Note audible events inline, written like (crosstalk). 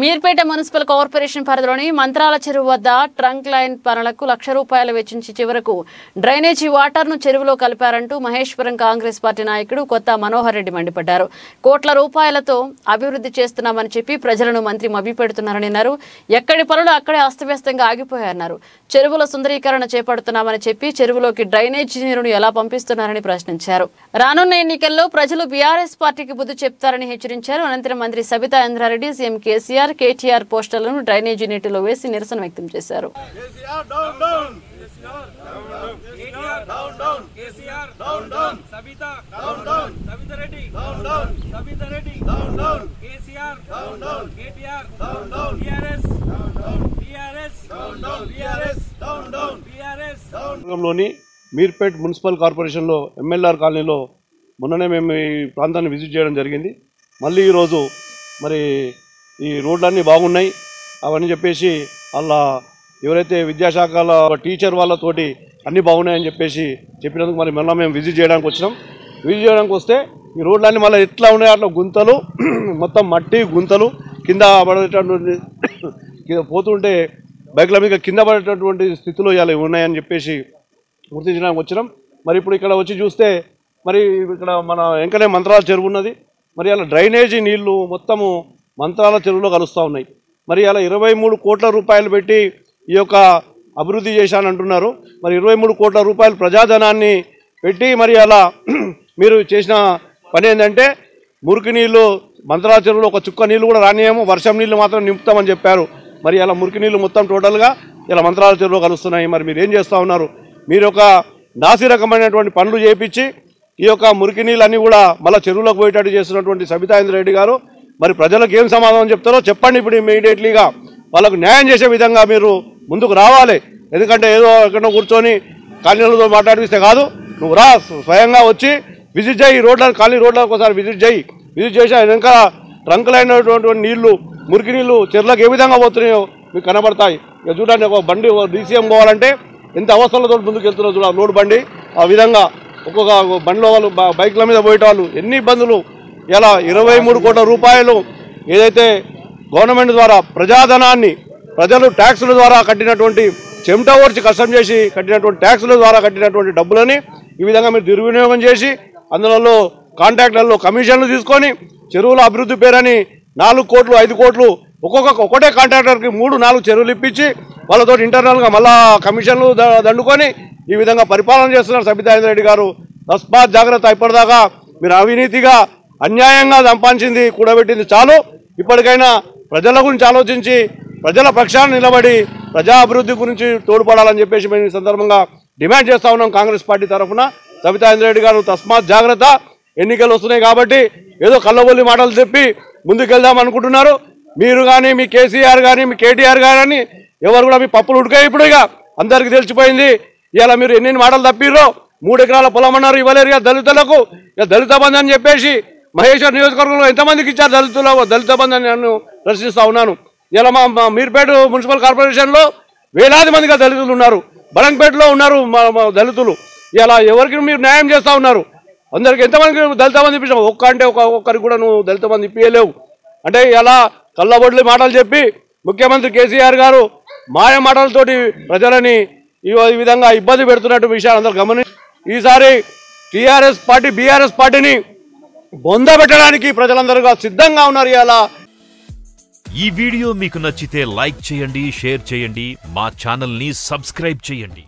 Meerpet municipal corporation పరిధిలోని మంత్రాల చెరువు వద్ద ట్రంక్ లైన్ పనులకు లక్ష రూపాయలు వెచ్చించి చివరకు డ్రైనేజీ వాటర్ను చెరువులో కలిపారంటూ మహేశ్వరం కాంగ్రెస్ పార్టీ నాయకుడు కొత్త మనోహర్ రెడ్డి మండిపడ్డారు. కోట్ల రూపాయలతో అభివృద్ధి చేస్తున్నామని చెప్పి ప్రజలను మంత్రి మభ్యపెడుతున్నారని అన్నారు. ఎక్కడి పనులు అక్కడే అస్తవ్యస్తంగా ఆగిపోయారన్నారు చెరువుల సుందరీకరణ చేపడుతున్నామని చెప్పి చెరువులోకి డ్రైనేజీ నీరును ఎలా పంపిస్తున్నారని ప్రశ్నించారు. రానున్న ఎన్నికల్లో ప్రజలు బీఆర్ఎస్ పార్టీకి బుద్ధి చెప్తారని హెచ్చరించారు. అనంతరం మంత్రి Sabitha Indra Reddy CM KCR KTR పోస్టర్లను drainage నీటిలో వేసి నిరసన వ్యక్తం చేశారు. KCR down down KTR down down KCR down down Sabitha down down Sabitha Reddy down down Sabitha Reddy. Down down KCR down down KTR down down TRS down down TRS down down TRS down down TRS. డౌన్లోని Meerpet municipal కార్పొరేషన్లో MLR కాలనీలో మొన్ననే మేము ఈ ప్రాంతాన్ని visit చేయడం జరిగింది. మళ్ళీ ఈరోజు మరి ఈ రోడ్లన్నీ బాగున్నాయి. అవన్నీ చెప్పేసి అలా ఎవరైతే విద్యాశాఖల టీచర్ వాళ్ళతోటి అన్నీ బాగున్నాయని చెప్పేసి చెప్పినందుకు మరి మళ్ళీ మేము విజిట్ చేయడానికి వచ్చినాం. విజిట్ చేయడానికి వస్తే ఈ రోడ్లన్నీ మళ్ళీ ఎట్లా ఉన్నాయి? అట్లా గుంతలు (clears throat) మొత్తం మట్టి గుంతలు కింద పడేటటువంటి (clears throat) కింద పోతుంటే బైక్ల మీద కింద పడేటటువంటి స్థితిలో ఇలా ఉన్నాయని చెప్పేసి గుర్తించడానికి వచ్చినాం. మరి ఇప్పుడు ఇక్కడ వచ్చి చూస్తే మరి ఇక్కడ మన వెంకనే మంత్రాల చెరువు ఉన్నది. మరి అలా డ్రైనేజీ నీళ్ళు మొత్తము మంత్రాల చెరువులో కలుస్తూ ఉన్నాయి. మరి అలా ఇరవై మూడు కోట్ల రూపాయలు పెట్టి ఈ యొక్క అభివృద్ధి చేశానంటున్నారు మరి ఇరవై మూడు కోట్ల రూపాయలు ప్రజాధనాన్ని పెట్టి మరి అలా (clears throat) మీరు చేసిన పని ఏంటంటే మురికి నీళ్ళు మంత్రాల చెరువులో ఒక చుక్క నీళ్ళు కూడా రానియేమో వర్షం నీళ్ళు మాత్రం నింపుతామని చెప్పారు. మరి అలా మురికి నీళ్ళు మొత్తం టోటల్గా ఇలా మంత్రాల చెరువులో కలుస్తున్నాయి. మరి మీరు ఏం చేస్తూ ఉన్నారు? మీరు ఒక నాసి రకమైనటువంటి పనులు చేపించి ఈ యొక్క మురికి నీళ్ళన్నీ కూడా మళ్ళీ చెరువులోకి పోయేటట్టు చేస్తున్నటువంటి సబితాయింద్ర రెడ్డి గారు మరి ప్రజలకు ఏం సమాధానం చెప్తారో చెప్పండి ఇప్పుడు ఇమీడియట్లీగా. వాళ్ళకు న్యాయం చేసే విధంగా మీరు ముందుకు రావాలి. ఎందుకంటే ఏదో ఎక్కడో కూర్చొని కాలనీలతో మాట్లాడిస్తే కాదు. నువ్వు రా స్వయంగా వచ్చి విజిట్ చేయి. రోడ్ల ఖాళీ రోడ్లకు ఒకసారి విజిట్ చేయి. విజిట్ చేసి వెనక ట్రంకులైనటువంటి నీళ్ళు మురికి నీళ్ళు చెర్లకు ఏ విధంగా పోతున్నాయో మీకు కనబడతాయి. ఇక చూడండి ఒక బండి డీసీఎం పోవాలంటే ఎంత అవసరాలతో ముందుకు వెళ్తున్నారు చూడ లోడ్ బండి ఆ విధంగా ఒక్కొక్క బండిలో వాళ్ళు బైక్ల మీద పోయేటవాళ్ళు ఎన్ని ఇబ్బందులు. ఇలా ఇరవై మూడు కోట్ల రూపాయలు ఏదైతే గవర్నమెంట్ ద్వారా ప్రజాధనాన్ని ప్రజలు ట్యాక్సుల ద్వారా కట్టినటువంటి చెమట ఓర్చి కష్టం చేసి కట్టినటువంటి ట్యాక్సుల ద్వారా కట్టినటువంటి డబ్బులని ఈ విధంగా మీరు దుర్వినియోగం చేసి అందులో కాంట్రాక్టర్లో కమిషన్లు తీసుకొని చెరువుల అభివృద్ధి పేరని నాలుగు కోట్లు ఐదు కోట్లు ఒక్కొక్క ఒకటే కాంట్రాక్టర్కి మూడు నాలుగు చెరువులు ఇప్పించి వాళ్ళతో ఇంటర్నల్గా మళ్ళా కమిషన్లు దండుకొని ఈ విధంగా పరిపాలన చేస్తున్నారు సబితాయింద్ర రెడ్డి గారు. తస్మాత్ జాగ్రత్త ఇప్పటిదాకా మీరు అవినీతిగా అన్యాయంగా సంపాదించింది కూడబెట్టింది చాలు. ఇప్పటికైనా ప్రజల గురించి ఆలోచించి ప్రజల పక్షాన్ని నిలబడి ప్రజా అభివృద్ధి గురించి తోడ్పడాలని చెప్పేసి మేము ఈ సందర్భంగా డిమాండ్ చేస్తా ఉన్నాం కాంగ్రెస్ పార్టీ తరఫున. సబితా రెడ్డి గారు తస్మాత్ జాగ్రత్త. ఎన్నికలు వస్తున్నాయి కాబట్టి ఏదో కళ్ళబొల్లి మాటలు చెప్పి ముందుకెళ్దాం అనుకుంటున్నారు. మీరు కానీ మీ కేసీఆర్ కానీ మీ కేటీఆర్ కానీ ఎవరు కూడా మీ పప్పులు ఉడికాయి ఇప్పుడు ఇక. అందరికీ తెలిసిపోయింది. ఇలా మీరు ఎన్ని మాటలు తప్పిర్రో? మూడు ఎకరాల పొలం అన్నారు ఇవ్వలేరు ఇక దళితులకు. ఇక దళిత బంధు అని చెప్పేసి మహేశ్వర్ నియోజకవర్గంలో ఎంతమందికి ఇచ్చారు దళితుల దళిత బంధు నేను ప్రశ్నిస్తా ఉన్నాను. ఇలా మా మీర్పేట మున్సిపల్ కార్పొరేషన్లో వేలాది మందిగా దళితులు ఉన్నారు. బలంపేటలో ఉన్నారు మా దళితులు. ఇలా ఎవరికి మీరు న్యాయం చేస్తూ ఉన్నారు? అందరికి ఎంతమందికి దళిత మంది ఇప్పించాం? ఒక్క అంటే ఒక ఒక్కరికి కూడా నువ్వు దళిత మంది ఇప్పించలేవు అంటే ఇలా కళ్ళబొడ్లు మాటలు చెప్పి ముఖ్యమంత్రి కేసీఆర్ గారు మాయ మాటలతోటి ప్రజలని ఈ ఈ విధంగా ఇబ్బంది పెడుతున్నట్టు విషయాలు అందరూ గమని ఈసారి టీఆర్ఎస్ పార్టీ బీఆర్ఎస్ పార్టీని బొందబెట్టడానికి ప్రజలందరూ సిద్ధంగా ఉన్నారు ఇలా ఈ వీడియో మీకు నచ్చితే లైక్ చేయండి షేర్ చేయండి మా ఛానల్ని సబ్స్క్రైబ్ చేయండి.